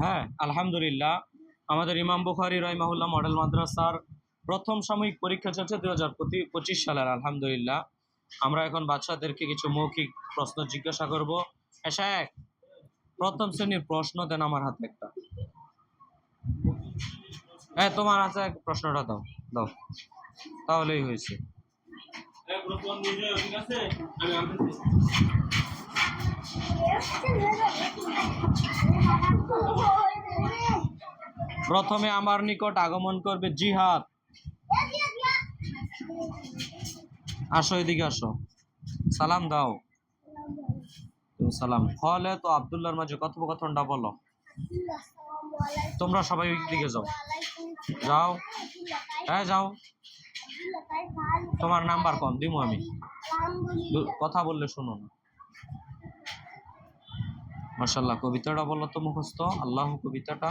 হ্যাঁ আলহামদুলিল্লাহ। আমাদের ইমাম বুখারি রহিমাহুল্লাহ মডেল মাদ্রাসার প্রথম সাময়িক পরীক্ষা চলছে দু হাজার পঁচিশ সালের, আলহামদুলিল্লাহ। আমরা এখন বাচ্চাদেরকে কিছু মৌখিক প্রশ্ন জিজ্ঞাসা করব। এক প্রথম শ্রেণির প্রশ্ন দেন আমার হাতে একটা। হ্যাঁ তোমার হাতে এক প্রশ্নটা দাও দাও। তাহলেই হয়েছে। প্রথমে আমার নিকট আগমন করবে জিহাদ। আসো এদিকে আসো। সালাম দাও। সালাম। ফলে তো আবদুল্লাহর মাঝে কথোপকথনটা বলো। তোমরা সবাই ওই দিকে যাও। যাও। হ্যাঁ যাও। তোমার নাম্বার কম দিমু আমি। কথা বললে শোনো না। মার্শাল্লাহ কবিতাটা বলো তো মুখস্থ। আল্লাহ কবিতাটা।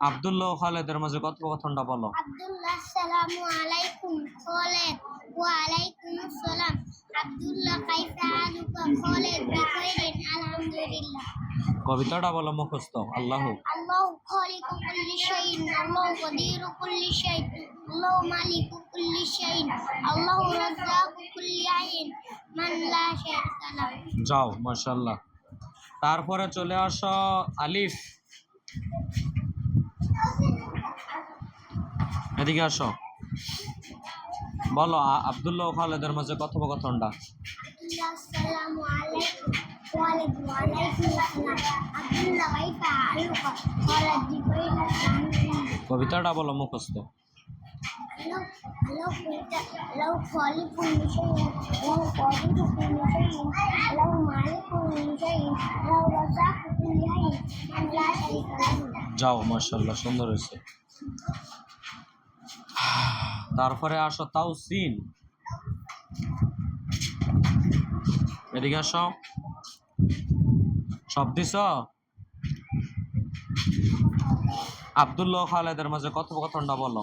আব্দুল্লাহ খালেদের মাঝে কথোপকথনটা বলো। আব্দুল্লাহ আলাইকুম। খালেদ ওয়া আলাইকুম সালাম আব্দুল্লাহ আলুকা খালেদ আলহামদুলিল্লাহ। কবিতাটা বলো মুখস্থ আল্লাহ। আল্লাহ খালিকু কুল্লি আল্লাহ কদিরু কুল্লি আল্লাহ মালিকু কুল্লি আল্লাহ রাজ্জাকু কুল্লি আইন। মান লা যাও মাশাআল্লাহ। তারপরে চলে আসো আলিফ। এদিকে আসো। বলো আবদুল্লাহ খালেদের মাঝে কথোপকথনটা। কবিতাটা বলো মুখস্থ। love, I love winter, I love Holly pollution, I love body pollution, I love Mali pollution, I love Rasa pollution, and last যাও মাশাল্লাহ সুন্দর হয়েছে তারপরে আসো তাও সিন এদিকে আসো সব দিছ আবদুল্লাহ খালেদের মাঝে কথোপকথনটা বলো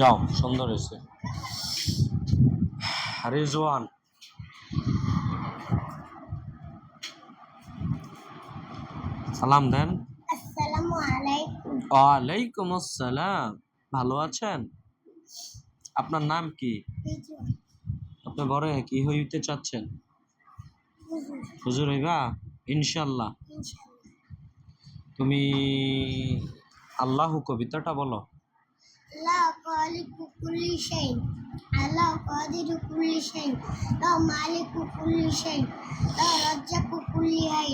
যাও সুন্দর হয়েছে। রিজওয়ান সালাম দেন। ওয়ালাইকুম আসসালাম। ভালো আছেন? আপনার নাম কি? আপনি বড় কি হইতে চাচ্ছেন? হুজুর। হইবা? ইনশাল্লাহ। তুমি আল্লাহ কবিতাটা বলো। আল্লাহ খালিকু কুল্লি শাই আল্লাহ কাদিরু কুল্লি শাই লাহু মালিকু কুল্লি শাই লাহু রাজ্জাকু কুল্লি হাই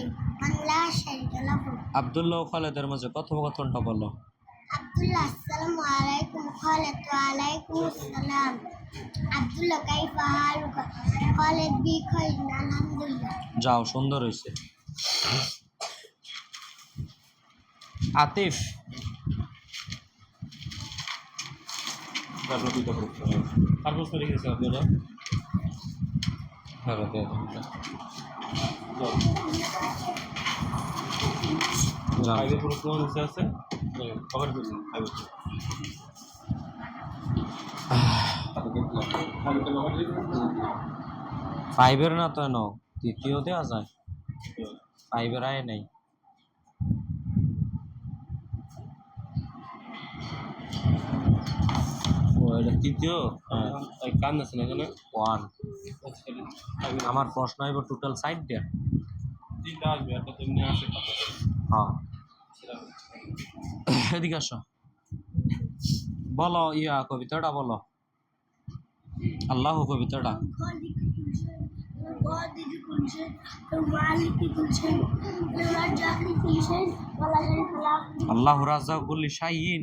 লাহু। আবদুল্লাহ খালেদের মাঝে কথোপকথনটা বলো। আব্দুল্লাহ আসসালামু আলাইকুম খালিদ ওয়া আলাইকুম আসসালাম। আব্দুল্লাহ কাইফা হালুকা খালিদ বি খাইর আলহামদুলিল্লাহ। যাও সুন্দর হয়েছে আতিফ। হ্যাঁ আগে নিচে আছে? ফাইভের না তো এনো তৃতীয় দেওয়া যায়। ফাইভের আয় নেই। এটা তৃতীয়? কান আছে না এখানে? ওয়ান। আচ্ছা। আমার প্রশ্ন আইব টোটাল সাইডটা তিনটা হ্যাঁ। এদিকে আসো। বলো ইয়া কবিতাটা বলো। আল্লাহ কবিতাটা। আল্লাহ রাজা গুলি শাহিন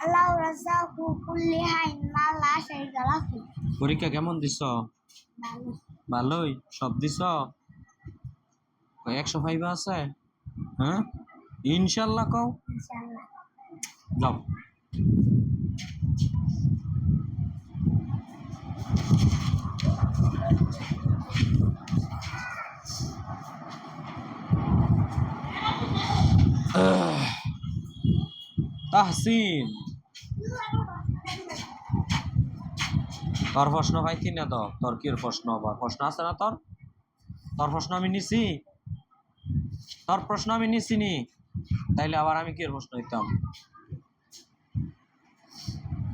Lahu পরীক্ষা কেমন দিছ. ভালোই সব দিছ একশো ফাইভ আছে হ্যাঁ ইনশাল্লাহ কও. যাও তাহসিন তোর প্রশ্ন পাইতি না তো তোর কির প্রশ্ন আবার প্রশ্ন আছে না তোর? তোর প্রশ্ন আমি নিছি। তোর প্রশ্ন আমি নিছি নি তাইলে আবার আমি কির প্রশ্ন দিতাম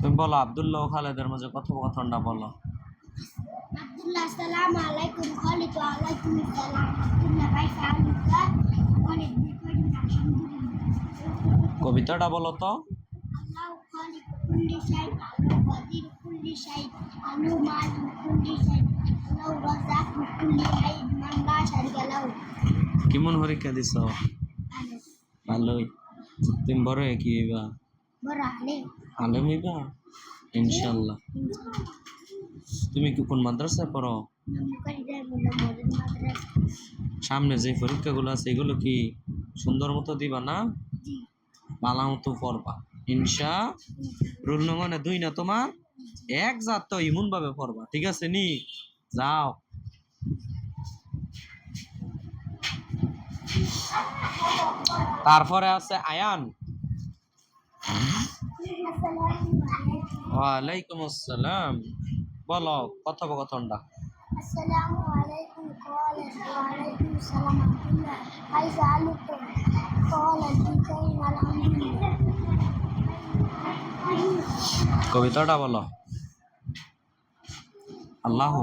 তুমি বলো আবদুল্লাহ ও খালেদের মাঝে কথোপকথনটা বলো। khairin alhamdulillah কবিতাটা বলো তো। কেমন হরে কে দিস ভালোই। তুমি বড় একই বা আলম হইবা? ইনশাল্লাহ। তুমি কি কোন মাদ্রাসায় পড়ো? সামনে যে পরীক্ষাগুলো আছে এগুলো কি সুন্দর মতো দিবা না? মালা মতো পড়বা? ইনশা রুল নম্বর দুই না, তোমার এক জাত তো ইমন ভাবে পড়বা, ঠিক আছে নি? যাও। তারপরে আছে আয়ান। ওয়ালাইকুম আসসালাম। বলো, কথোপকথনটা। আসসালামু আলাইকুম ওয়া আলাইকুম আসসালাম আব্দুল্লাহ আইসা আলু কো কল আজকে কবিতাটা বলো। আল্লাহ।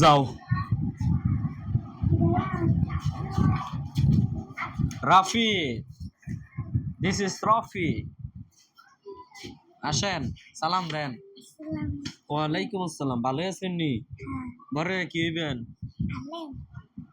যাও। রাফি দিস ইস রফি আসেন সালাম দেন। ওয়ালাইকুম আসসালাম। ভালো আছেন নি? বরে কি হইবেন?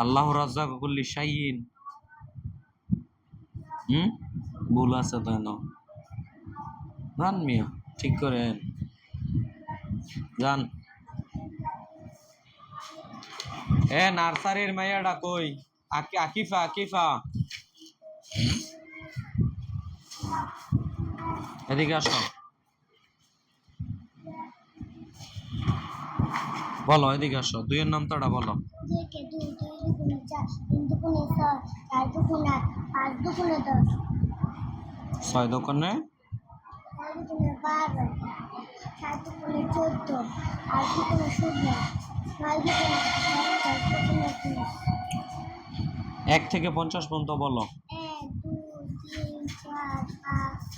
আল্লাহ আল্লাহ কালীকে ভুল আছে তো না যান মিয়া, ঠিক করে জান। এ নার্সারির মেয়েটা কই? আকিফা আকিফা। এদিকে আসো। বলো এদিকে আসো। দুইয়ের নাম তারা বলো। ছয় দোকানে এক থেকে পঞ্চাশ পর্যন্ত বলো।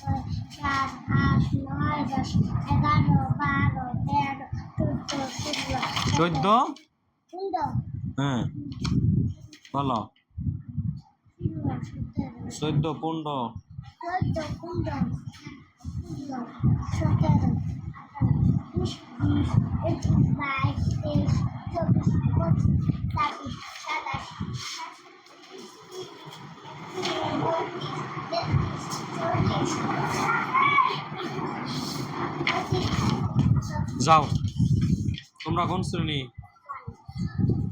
ছয় সাত আট নয় দশ এগারো বারো তেরো চোদ্দ? চোদ্দ পনেরো হ্যাঁ। বলো। চোদ্দ পনেরো। চোদ্দ পনেরো। সতেরো উনিশ বিশ একুশ বাইশ তেইশ চব্বিশ পঁচিশ ছাব্বিশ যাও। তোমরা কোন শ্রেণি?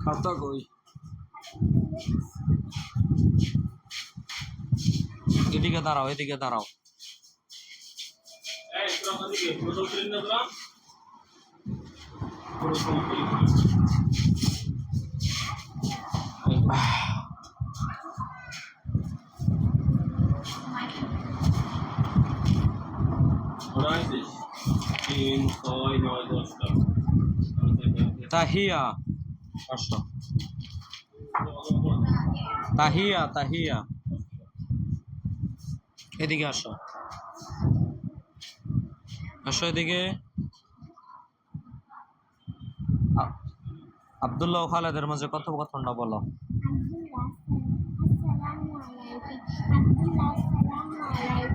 খাতা কই এদিকে দাঁড়াও এদিকে দাঁড়াও তোরা ওদিকে প্রথম শ্রেণি না তোরা প্রথম শ্রেণি ওরা আইছিস তিন ছয় নয় দশটা। তাহিয়া। আসো তাহিয়া তাহিয়া। এদিকে আসো। আসো এদিকে। আব্দুল্লাহ খালেদের মাঝে কথোপকথনটা বলো।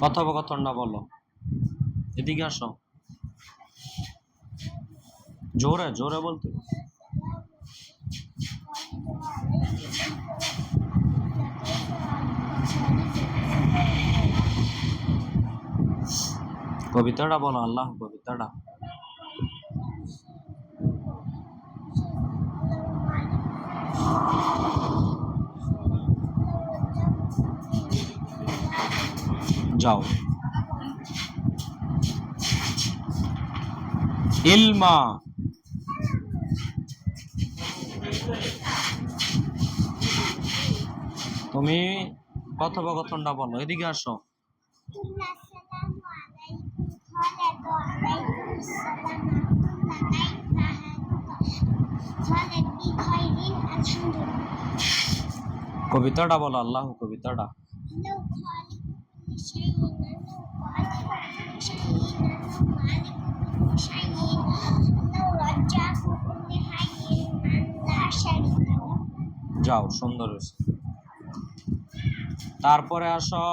কথোপকথনটা বলো। এদিকে আসো। জোরে জোরে বলতে। কবিতাটা বলো আল্লাহ কবিতাটা। যাও। ইলমা। তুমি কথোপকথনটা বলো এদিকে আসো। কবিতাটা বলো আল্লাহ কবিতাটা। যাও সুন্দর হয়েছে। তারপরে আসো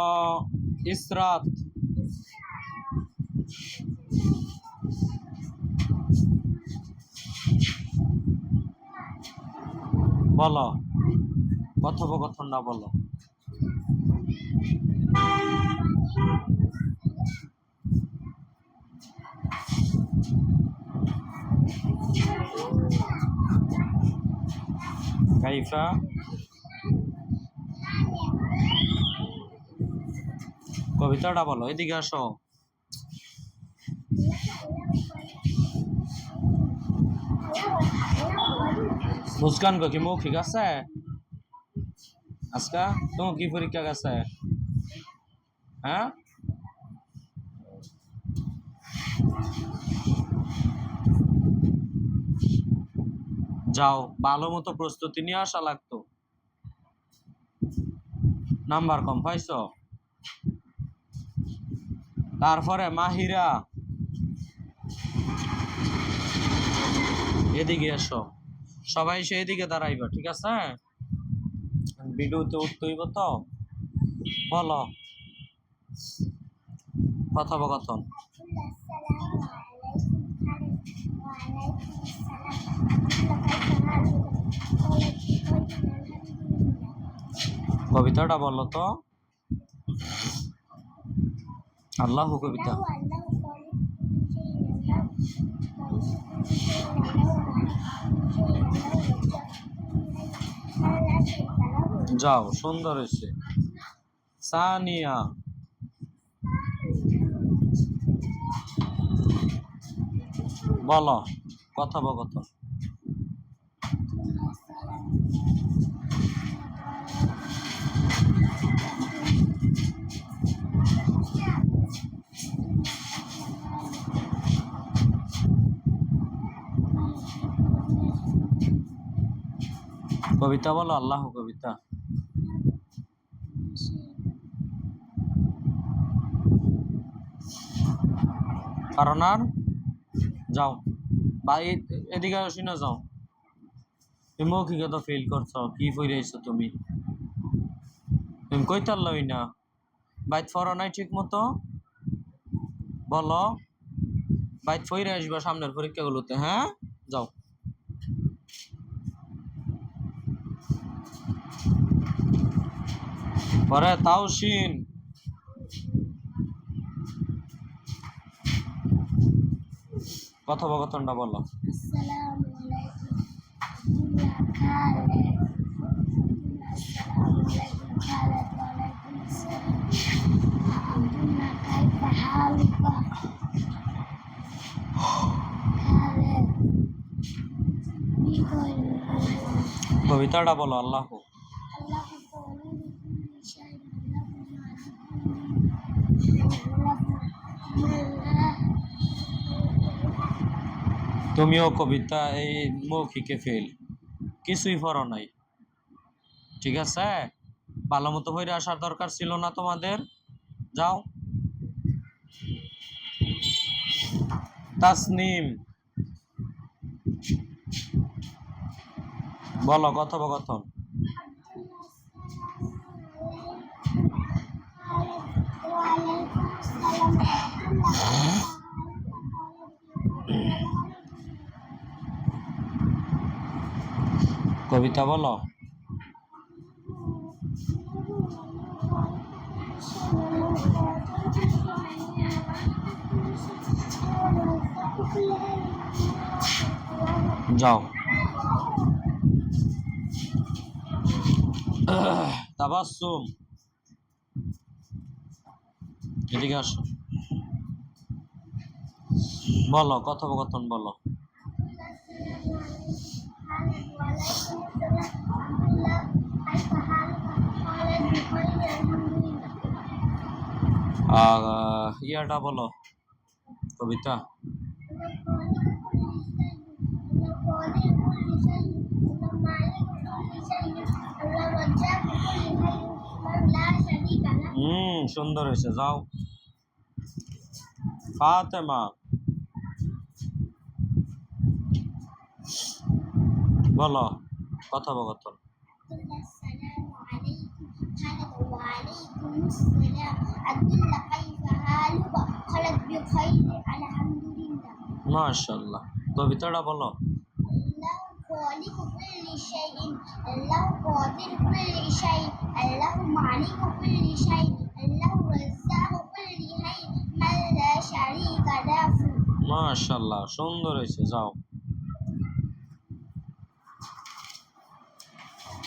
ইসরাত। বলো কথোপকথনটা বলো। কাইফা কবিতাটা বলো এদিকে আসো মুস্কান কি মৌখিক আছে আজকা তোমার কি পরীক্ষা গেছে হ্যাঁ যাও, ভালো মতো প্রস্তুতি নিয়ে আসা লাগতো। নাম্বার কম পাইছো? তারপরে মাহিরা। এদিকে এসো। সবাই সে এদিকে দাঁড়াইবা, ঠিক আছে? ভিডিওতে উঠতে হইব তো? বলো। কথোপকথন কবিতাটা বলো তো। আল্লাহ কবিতা। যাও সুন্দর হয়েছে। সানিয়া। বলো কথোপকথন। কবিতা বলো আল্লাহ কবিতা। কারণ আর? যাও। বা এদিকে শুনে যাও। তুমি মৌখিকতা ফেল করছ, কি ফিরে আইছো তুমি? তুমি কই তাল্লই না। বাইত ফরো নাই ঠিক মতো। বলো। বাইত ফইরে আসবা সামনের পরীক্ষাগুলোতে হ্যাঁ? যাও। পরে তাওসিন কথোপকথনটা বলো। কবিতাটা বলো আল্লাহ। আল্লাহ তুমিও কবিতা এই মৌখিকে ফেল। কিছুই পড়ো নাই। ঠিক আছে? ভালো মতো হইরে আসার দরকার ছিল না তোমাদের? যাও। তাসনিম। বলো কথোপকথন। কবিতা বলো। যাও। তাবাসুম এদিকে আসো। বলো কথোপকথন বলো। ইয়াটা বলো কবিতা। হুম সুন্দর হয়েছে যাও। ফাতেমা। বলো কথোপকথন السلام عليكم خالد وعليكم السلام عبد كيف حالك خالد بخير الحمد لله মাশাল্লাহ কবিতাটা বলো الله خالق كل شيء الله قادر كل شيء الله مالك كل شيء الله رزاق كل شيء من لا شريك له মাশাল্লাহ সুন্দর হয়েছে যাও